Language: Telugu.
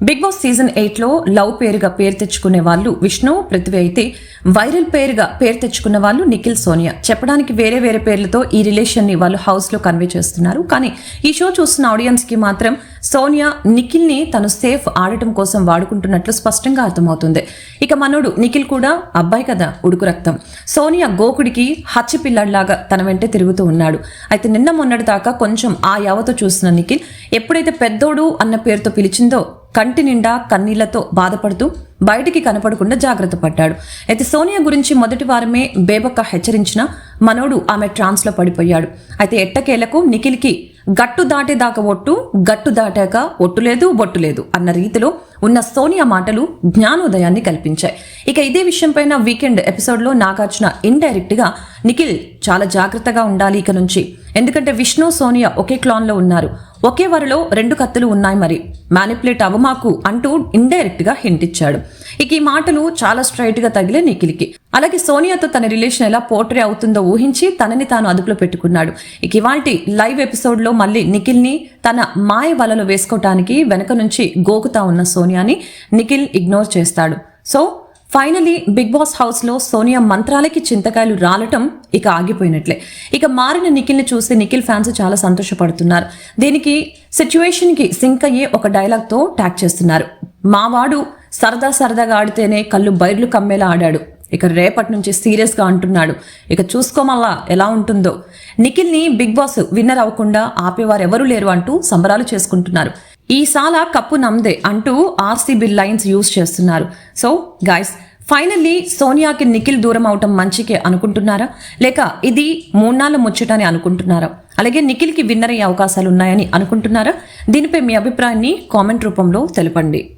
బిగ్ బాస్ సీజన్ ఎయిట్లో లవ్ పేరుగా పేరు తెచ్చుకునే వాళ్ళు విష్ణు పృథ్వీ అయితే వైరల్ పేరుగా పేరు తెచ్చుకున్న వాళ్ళు నిఖిల్ సోనియా. చెప్పడానికి వేరే వేరే పేర్లతో ఈ రిలేషన్ని వాళ్ళు హౌస్లో కన్వే చేస్తున్నారు. కానీ ఈ షో చూస్తున్న ఆడియన్స్కి మాత్రం సోనియా నిఖిల్ని తను సేఫ్ ఆడటం కోసం వాడుకుంటున్నట్లు స్పష్టంగా అర్థమవుతుంది. ఇక మనోడు నిఖిల్ కూడా అబ్బాయి కదా ఉడుకు రక్తం. సోనియా గోకుడికి హచ్చి పిల్లడిలాగా తన వెంటే తిరుగుతూ ఉన్నాడు. అయితే నిన్న మొన్నటి దాకా కొంచెం ఆ యావతో చూసిన నిఖిల్ ఎప్పుడైతే పెద్దోడు అన్న పేరుతో పిలిచిందో కంటి నిండా కన్నీళ్ళతో బాధపడుతూ బయటికి కనపడకుండా జాగ్రత్త పడ్డాడు. అయితే సోనియా గురించి మొదటి వారమే బేబక్క హెచ్చరించిన మనోడు ఆమె ట్రాన్స్లో పడిపోయాడు. అయితే ఎట్టకేలకు నిఖిల్కి గట్టు దాటేదాకా ఒట్టు గట్టు దాటాక ఒట్టు లేదు బొట్టు లేదు అన్న రీతిలో ఉన్న సోనియా మాటలు జ్ఞానోదయాన్ని కల్పించాయి. ఇక ఇదే విషయంపైన వీకెండ్ ఎపిసోడ్లో నాగార్జున ఇండైరెక్ట్గా నిఖిల్ చాలా జాగ్రత్తగా ఉండాలి ఇక నుంచి. ఎందుకంటే విష్ణు సోనియా ఒకే క్లాన్లో ఉన్నారు. ఒకే వరలో రెండు కత్తులు ఉన్నాయి మరి. మ్యానిపులేట్ అవమాకు అంటూ ఇండైరెక్ట్గా హింట్ ఇచ్చాడు. ఇక ఈ మాటలు చాలా స్ట్రైట్గా తగిలే నిఖిల్కి. అలాగే సోనియాతో తన రిలేషన్ ఎలా పోర్ట్రే అవుతుందో ఊహించి తనని తాను అదుపులో పెట్టుకున్నాడు. ఇక ఇవాల్టి లైవ్ ఎపిసోడ్లో మళ్ళీ నిఖిల్ని తన మాయ వలలో వేసుకోవటానికి వెనక నుంచి గోకుతా ఉన్న సోనియాని నిఖిల్ ఇగ్నోర్ చేస్తాడు. సో ఫైనలీ బిగ్ బాస్ హౌస్లో సోనియా మంత్రాలకి చింతకాయలు రాలటం ఇక ఆగిపోయినట్లే. ఇక మారిన నిఖిల్ని చూసి నిఖిల్ ఫ్యాన్స్ చాలా సంతోషపడుతున్నారు. దీనికి సిచ్యువేషన్కి సింక్ అయ్యే ఒక డైలాగ్తో ట్యాగ్ చేస్తున్నారు. మావాడు సరదా సరదాగా ఆడితేనే కళ్ళు బైర్లు కమ్మేలా ఆడాడు. ఇక రేపటి నుంచి సీరియస్గా అంటున్నాడు. ఇక చూసుకోమల్లా ఎలా ఉంటుందో. నిఖిల్ని బిగ్ బాస్ విన్నర్ అవ్వకుండా ఆపేవారు ఎవరూ లేరు అంటూ సంబరాలు చేసుకుంటున్నారు. ఈ సాల కప్పు నమ్దే అంటూ ఆర్సీబీ లైన్స్ యూజ్ చేస్తున్నారు. సో గైస్ ఫైనల్లీ సోనియాకి నిఖిల్ దూరం అవటం మంచికే అనుకుంటున్నారా? లేక ఇది మూన్నాళ్ళ ముచ్చటని అనుకుంటున్నారా? అలాగే నిఖిల్కి విన్నర్ అయ్యే అవకాశాలు ఉన్నాయని అనుకుంటున్నారా? దీనిపై మీ అభిప్రాయాన్ని కామెంట్ రూపంలో తెలపండి.